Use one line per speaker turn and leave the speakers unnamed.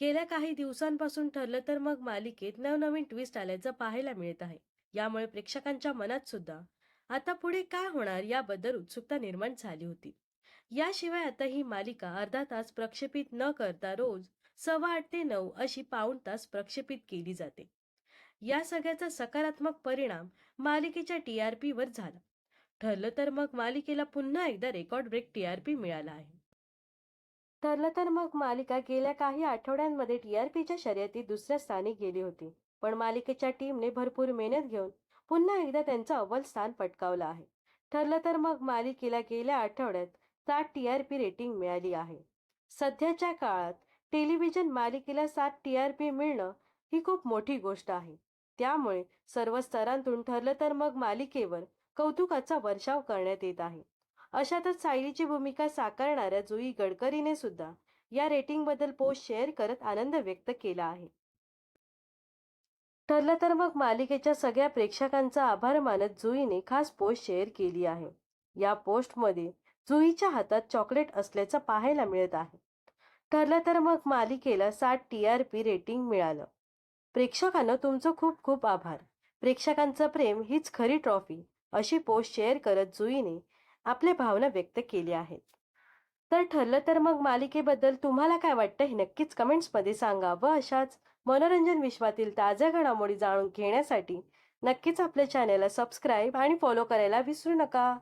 गेल्या काही दिवसांपासून ठरलं तर मग मालिकेत नवनवीन ट्विस्ट आल्याचं पाहायला मिळत आहे. यामुळे प्रेक्षकांच्या मनात सुद्धा आता पुढे काय होणार याबद्दल उत्सुकता निर्माण झाली होती. याशिवाय आता ही मालिका अर्धा तास प्रक्षेपित न करता रोज सव्वा आठ ते नऊ अशी पाऊण तास प्रक्षेपित केली जाते. या सगळ्याचा सकारात्मक परिणाम मालिकेच्या टी आर वर झाला. ठरलं तर मग मालिकेला पुन्हा एकदा record break T R P मिळाला आहे. ठरलं तर मग मालिका गेल्या काही आठवड्यांमध्ये टीआरपीच्या शर्यतीत दुसऱ्या स्थानी गेली होती. पण मालिकेच्या टीमने भरपूर मेहनत घेऊन पुन्हा एकदा त्यांचं अव्वल स्थान पटकावलं आहे. ठरलं तर मग मालिकेला गेल्या आठवड्यात सात टी आर पी रेटिंग मिळाली आहे. सध्याच्या काळात टेलिव्हिजन मालिकेला सात टी आर पी मिळणं ही खूप मोठी गोष्ट आहे. त्यामुळे सर्व स्तरांतून ठरलं तर मग मालिकेवर कौतुकाचा वर्षाव करण्यात येत आहे. अशातच सायलीची भूमिका साकारणाऱ्या जुई गडकरीने सुद्धा या रेटिंगबद्दल पोस्ट शेअर करत आनंद व्यक्त केला आहे. ठरलं तर मग मालिकेच्या सगळ्या प्रेक्षकांचा आभार मानत जुईने खास पोस्ट शेअर केली आहे. या पोस्टमध्ये जुईच्या हातात चॉकलेट असल्याचं पाहायला मिळत आहे. ठरलं तर मग मालिकेला साठ टी आर पी रेटिंग मिळालं. प्रेक्षकांना तुमचं खूप खूप आभार. प्रेक्षकांचं प्रेम हीच खरी ट्रॉफी अशी पोस्ट शेअर करत जुईने आपल्या भावना व्यक्त केल्या आहेत. तर ठरलं तर मग मालिकेबद्दल तुम्हाला काय वाटतं हे नक्कीच कमेंट्समध्ये सांगा व अशाच मनोरंजन विश्वातील ताज्या घडामोडी जाणून घेण्यासाठी नक्कीच आपल्या चॅनलला सबस्क्राईब आणि फॉलो करायला विसरू नका.